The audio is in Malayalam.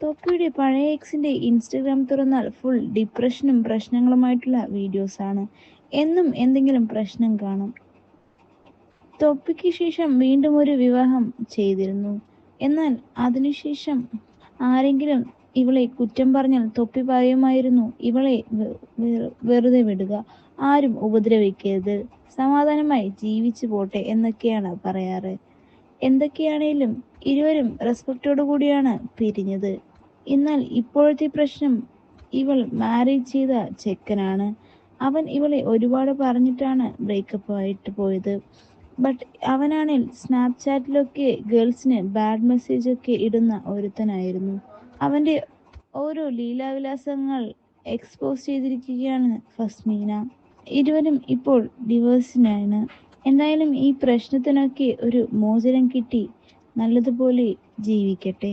തൊപ്പിയുടെ പഴയ എക്സിന്റെ ഇൻസ്റ്റഗ്രാം തുറന്നാൽ ഫുൾ ഡിപ്രഷനും പ്രശ്നങ്ങളുമായിട്ടുള്ള വീഡിയോസ് ആണ്. എന്നും എന്തെങ്കിലും പ്രശ്നം കാണും. തൊപ്പിക്ക് ശേഷം വീണ്ടും ഒരു വിവാഹം ചെയ്തിരുന്നു. എന്നാൽ അതിനുശേഷം ആരെങ്കിലും ഇവളെ കുറ്റം പറഞ്ഞാൽ തൊപ്പി പറയുമായിരുന്നു. ഇവളെ വെറുതെ വിടുക. ആരും ഉപദ്രവിക്കരുത്. സമാധാനമായി ജീവിച്ചു പോട്ടെ എന്നൊക്കെയാണ് പറയാറ്. എന്തൊക്കെയാണേലും ഇരുവരും റെസ്പെക്റ്റോടു കൂടിയാണ് പിരിഞ്ഞത്. എന്നാൽ ഇപ്പോഴത്തെ പ്രശ്നം ഇവൾ മാരേജ് ചെയ്ത ചെക്കനാണ്. അവൻ ഇവളെ ഒരുപാട് പറഞ്ഞിട്ടാണ് ബ്രേക്കപ്പ് ആയിട്ട് പോയത്. ബട്ട് അവനാണെങ്കിൽ സ്നാപ്ചാറ്റിലൊക്കെ ഗേൾസിന് ബാഡ് മെസ്സേജ് ഒക്കെ ഇടുന്ന ഒരുത്തനായിരുന്നു. അവന്റെ ഓരോ ലീലാവിലാസങ്ങൾ എക്സ്പോസ് ചെയ്തിരിക്കുകയാണ് ഫസ്മീന. ഇരുവരും ഇപ്പോൾ ഡിവോഴ്സിനാണ് എന്തായാലും ഈ പ്രശ്നത്തിനൊക്കെ ഒരു മോചനം കിട്ടി. നല്ലതുപോലെ ജീവിക്കട്ടെ.